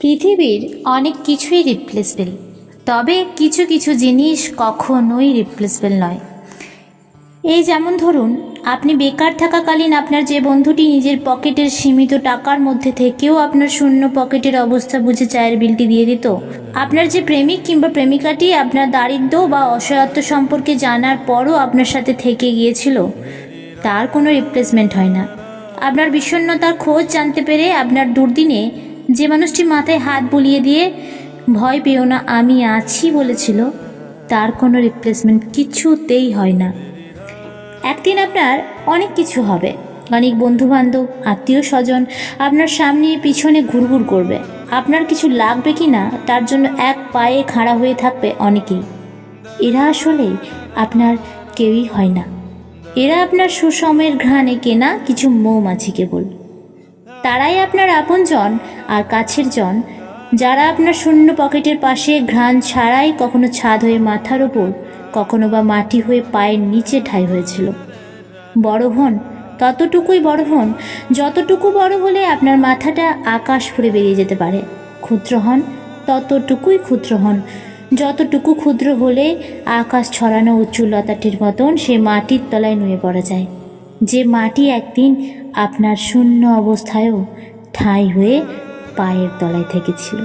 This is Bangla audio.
পৃথিবীর অনেক কিছুই রিপ্লেসবেল তবে কিছু কিছু জিনিস কখনোই রিপ্লেসবেল নয়। এই যেমন ধরুন, আপনি বেকার থাকাকালীন আপনার যে বন্ধুটি নিজের পকেটের সীমিত টাকার মধ্যে থেকেও আপনার শূন্য পকেটের অবস্থা বুঝে চায়ের বিলটি দিয়ে দিত, আপনার যে প্রেমিক কিংবা প্রেমিকাটি আপনার দারিদ্র বা অসহায়ত্ব সম্পর্কে জানার পরও আপনার সাথে থেকে গিয়েছিল, তার কোনো রিপ্লেসমেন্ট হয় না। আপনার বিষণ্ণতার খোঁজ জানতে পেরে আপনার দুর্দিনে যে মানুষটি মাথায় হাত বুলিয়ে দিয়ে, ভয় পেও না, আমি আছি বলেছিল, তার কোনো রিপ্লেসমেন্ট কিছুতেই হয় না। একদিন আপনার অনেক কিছু হবে। অনেক বন্ধু বান্ধব আত্মীয় স্বজন আপনার সামনে পিছনে ঘুরঘুর করবে। আপনার কিছু লাগবে কি না, তার জন্য এক পায়ে খাড়া হয়ে থাকবে অনেকেই। এরা আসলে আপনার কেউই হয় না। এরা আপনার সুসময়ের ঘ্রাণে কেনা কিছু মৌমাছি কেবল। তারাই আপনার আপনজন আর কাছের জন। যারা আপনার শূন্য পকেটের পাশে ঘ্রাণ ছাড়াই কখনো ছাদ হয়ে মাথার ওপর কখনো বা মাটি হয়ে পায়ের নিচে ঠাই হয়েছিল। বড় হন, ততটুকুই বড় হন, যতটুকু বড় হলে আপনার মাথাটা আকাশ ফুড়ে বেরিয়ে যেতে পারে। ক্ষুদ্র হন, ততটুকুই ক্ষুদ্র হন। যতটুকু ক্ষুদ্র হলে আকাশ ছড়ানো উঁচু মতন সে মাটির তলায় নুয়ে পড়া যায়। যে মাটি একদিন আপনার শূন্য অবস্থায়ও ঠাঁই হয়ে পায়ের তলায় থেকেছিল।